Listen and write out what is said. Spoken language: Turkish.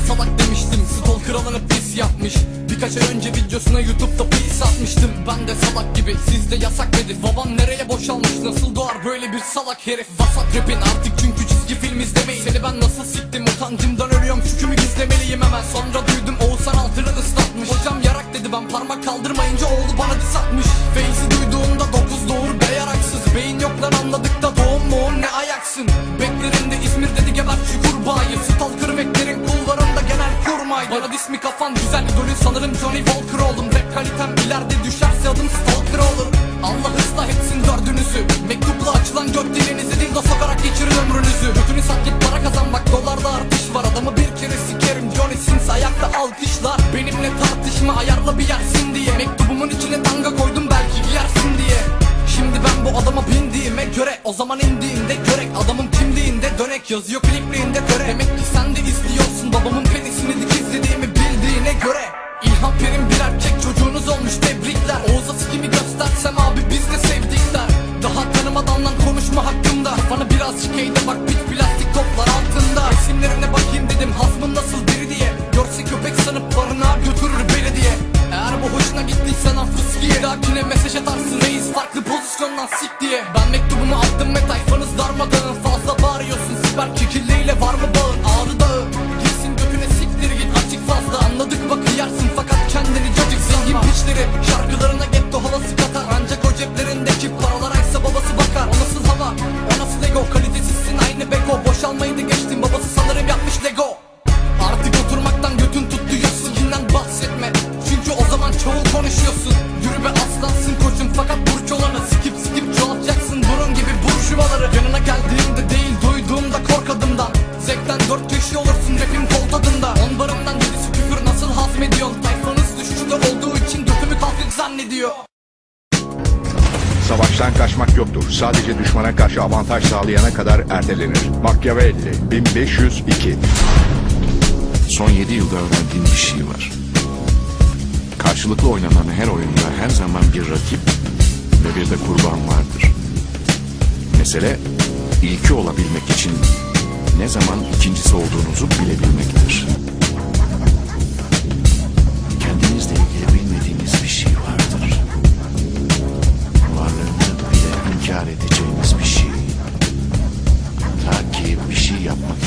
da salak demiştim Stalker olana pis yapmış. Birkaç ay önce videosuna YouTube'da pis atmıştım. Ben de salak gibi sizde yasak nedir Baban nereye boşalmış nasıl doğar böyle bir salak herif? Vasat rapin artık çünkü çizgi film izlemeyin. Seni ben nasıl siktim utancımdan ölüyorum Şükümü gizlemeliyim hemen. Sonra duydum Oğuzhan altını ıslatmış. Hocam yarak dedi ben parmak kaldırmayınca oğlu bana diss atmış. Feyzi duyduğunda dokuz doğur bey yaraksız Beyin yok lan anladık da doğum moğum ne ayaksın? Beklerim de İzmir dedi geber şu kurbağayı. Stalker bana dismi kafan güzel idolün sanırım Johnny Walker oldum. Rap kalitem ileride düşerse adım Stalker olur Allah ıslah etsin dördünüzü. Mektupla açılan göt dilinizi dildo sokarak geçirin ömrünüzü. Götünü sak git para kazan dolarda artış var. Adamı bir kere sikerim Johnny Sins ayakta alkışlar. Benimle tartışma ayarla bir yersin diye. Mektubumun içine tanga koydum belki giyersin diye. Şimdi ben bu adama bindiğime göre O zaman indiğinde görek. Adamın kimliğinde dönek yazıyor klipliğinde töre Demek ki sen de izliyorsun babamın göre. İlham Perim bir erkek çocuğunuz olmuş tebrikler. Oğuz'a sikimi göstersem abi biz de sevdikler. Daha tanımadan lan konuşma hakkımda. Bana birazcık eğde bak bit plastik toplar altında. Resimlerine bakayım dedim hasmın nasıl biri diye. Görse köpek sanıp barınağa götürür belediye. Eğer bu hoşuna gittiyse lan fıskiye Dakine mesaj atarsın reis farklı pozisyondan sik diye. Ben mektubumu attım geldiğimde değil duyduğumda kork adımdan Zevkten dört köşe olursun rapim kol tadında On barımdan yedisi küfür nasıl hazmediyorsun Tayfanız düşüşte olduğu için götümü kalkık zannediyor Savaştan kaçmak yoktur. Sadece düşmana karşı avantaj sağlayana kadar ertelenir. Machiavelli 1502 Son 7 yılda öğrendiğim bir şey var. Karşılıklı oynanan her oyunda her zaman bir rakip ve bir de kurban vardır mesele ilki olabilmek için ne zaman ikincisi olduğunuzu bilebilmektir. Kendinizle ilgili bilmediğiniz bir şey vardır. Varlığını bile inkar edeceğiniz bir şey. Ta ki bir şey yapmak